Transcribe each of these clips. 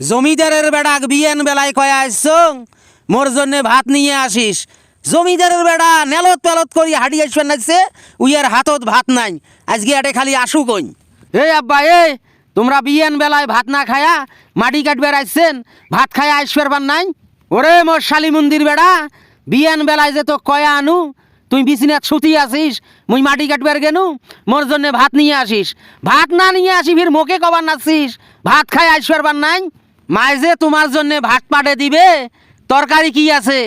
জমিদারের বেড়াক বিয়েন বেলায় কয়া আসছং মোর জন্যে ভাত নিয়ে আসিস। জমিদারের বেড়া নেলত পেলত করি হাঁটি আসবেন নাচছে উইয়ের হাতত ভাত নাই, আজকে এটে খালি আসু কইন। এই আব্বা এ তোমরা বিয়েন বেলায় ভাত না খায়া মাটি কাটবে আসছেন ভাত খায়া আসবার নাই? ওরে মোর শালি মন্দির বেড়া, বিয়ান বেলায় যে তো কয়া আনু, তুই বিছিনাত সুতি আসিস মুই মাটি কাটবার গেনু, মোর জন্য ভাত নিয়ে আসিস। ভাত না নিয়ে আসি ফির মোকে কবার নাচিস ভাত খাই আসবার নাই? মায় যে তোমার জন্য ভাত পাঠে দিবে, তরকারি কি আছে?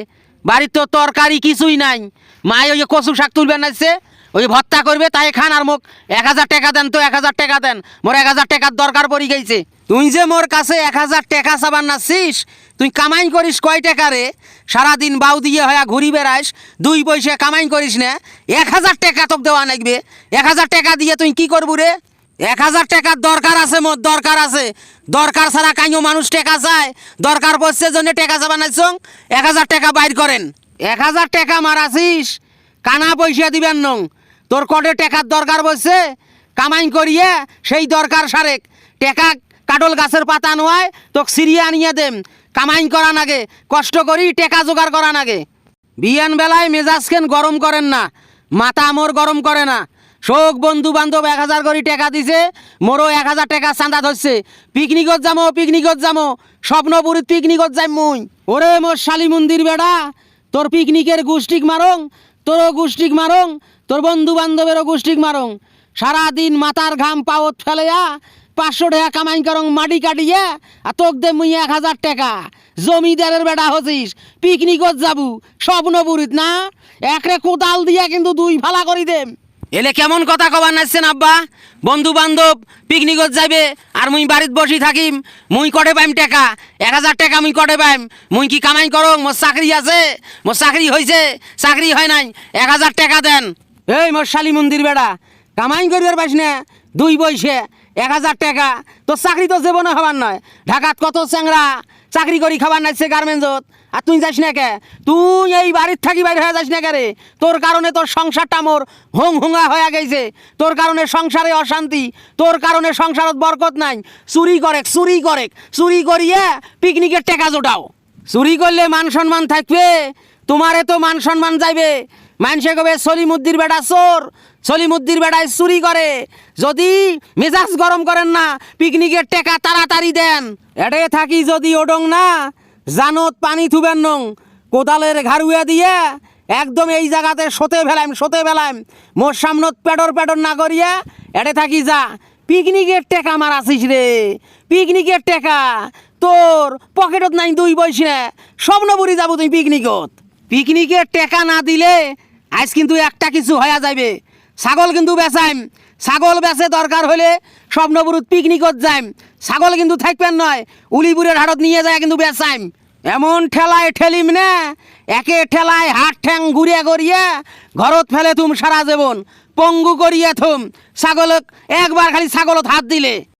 বাড়ির তো তরকারি কিছুই নাই। মায় ওই কচু শাক তুলবেন নাচছে ওই ভত্তা করবে, তাই খান আর মোক। এক হাজার টাকা দেন তো, এক হাজার টাকা দেন। মোর এক হাজার টাকার দরকার পড়ি গেছে। তুই যে মোর কাছে এক হাজার টাকা চাবার নাচিস তুই কামাই করিস কয় টাকা রে? সারাদিন বাউ দিয়ে হয়া ঘুরি বেড়াইস, দুই পয়সা কামাই করিস না। এক হাজার টাকা তোকে দেওয়া লাগবে। এক হাজার টাকা দিয়ে তুই কি করবু রে? এক হাজার টাকার দরকার আছে মোর, দরকার আছে। দরকার ছাড়া কাইও মানুষ টাকা চায়। দরকার পড়ছে জন্য টাকা চাবা নাইছং এক হাজার টাকা বাইর করেন। এক হাজার টাকা মারাছিস কানা পয়সা দিবেন নং। তোর কটে টাকার দরকার বসছে কামাই করিয়ে সেই দরকার সারেক। টেকা কাটল গাছের পাতা নোয়ায়, তোকে সিরিয়া আনিয়ে দেম। কামাই করা নাগে কষ্ট করি টেকা জোগাড় করা নাগে বিয়ান বেলায় মেজাজ কেন গরম করেন না। মাথা মোর গরম করে না। শোক বন্ধু বান্ধব এক হাজার করে টাকা দিছে, মোরও এক হাজার টাকা চাঁদা ধরছে। পিকনিকত যামো পিকনিকত যামো, স্বপ্নপুরীত পিকনিকত যাই মুই। ওরে মোর শালি মন্দির বেড়া, তোর পিকনিকের গুষ্টিক মারং, তোরও গুষ্টিক মারং, তোর বন্ধু বান্ধবেরও গুষ্টিক মারং। সারাদিন মাথার ঘাম পাওত ফেলেয়া, পাঁচশো টাকা কামাই করং, মাটি কাটিয়ে, আর তোক দে মুই এক হাজার টাকা। জমিদারের বেটা হছিস পিকনিকত যাবু, স্বপ্নপুরীত না? একরে কোদাল দিয়া কিন্তু দুই ফালা করি দেম। এলে কেমন কথা কবার নাচছেন আব্বা? বন্ধু বান্ধব পিকনিকত যাইবে, আর মুই বাড়িত বসি থাকিম। মুই কটে পাইম টাকা? এক হাজার টাকা মুই কটে পাইম। মুই কি কামাই করো? মোর চাকরি আছে। মোর চাকরি হয়েছে চাকরি হয় নাই। এক হাজার টাকা দেন। এই মোর শালি মন্দির বেড়া, কামাই করিবার পাইস না। দুই বইসে এক হাজার টাকা। তোর চাকরি তো জীবনে হবার নয়। ঢাকাত কত চ্যাংরা, চাকরি করি খাবার নাইছে গার্মেন্টসত আর তুই যাস না কে? তুই এই বাড়ির থাকি বাইরে হয়ে যাস না কে রে? তোর কারণে তোর সংসারটা মোর হোং হুঙ্গা হয়ে গেছে। তোর কারণে সংসারে অশান্তি। তোর কারণে সংসারত বরকত নাই। চুরি করে চুরি করে চুরি করিয়ে পিকনিকের টাকা জোটাও। চুরি করলে মান সম্মান থাকবে। তোমারে তো মান সম্মান যাইবে। মানুষে কবে সলিমুদ্দির বেটা চোর, সলিমুদ্দির বেটায় চুরি করে। যদি মেজাজ গরম করেন না, পিকনিকের টেকা তাড়াতাড়ি দেন। এডে থাকি যদি ওডং না, জানত পানি থুবেন নং। কোদালের ঘাড়ুয়া দিয়ে একদম এই জায়গাতে সতে ফেলাইম সতে ফেলাইম। মোর সামনত পেটর পেটর না করিয়া এডে থাকি যা। পিকনিকের টেকা মার আসিস রে। পিকনিকের টেকা তোর পকেটত নাই দুই বয়স স্বপ্ন স্বপ্নপুরি যাব তুই পিকনিকত। পিকনিকের টেকা না দিলে আজ কিন্তু একটা কিছু হয়ে যাবে ছাগল কিন্তু বেচাইম। ছাগল বেচে দরকার হলে স্বপ্নপুরুত পিকনিকত যাইম। ছাগল কিন্তু থাকবেন নয়, উলিপুরের হাটত নিয়ে যায় কিন্তু বেচাইম। এমন ঠেলায় ঠেলিম না, একে ঠেলায় হাত ঠ্যাং ঘুরিয়া করিয়া ঘরত ফেলে তুম সারা জীবন। পঙ্গু করিয়া থুম। ছাগলক একবার খালি ছাগলত হাত দিলে।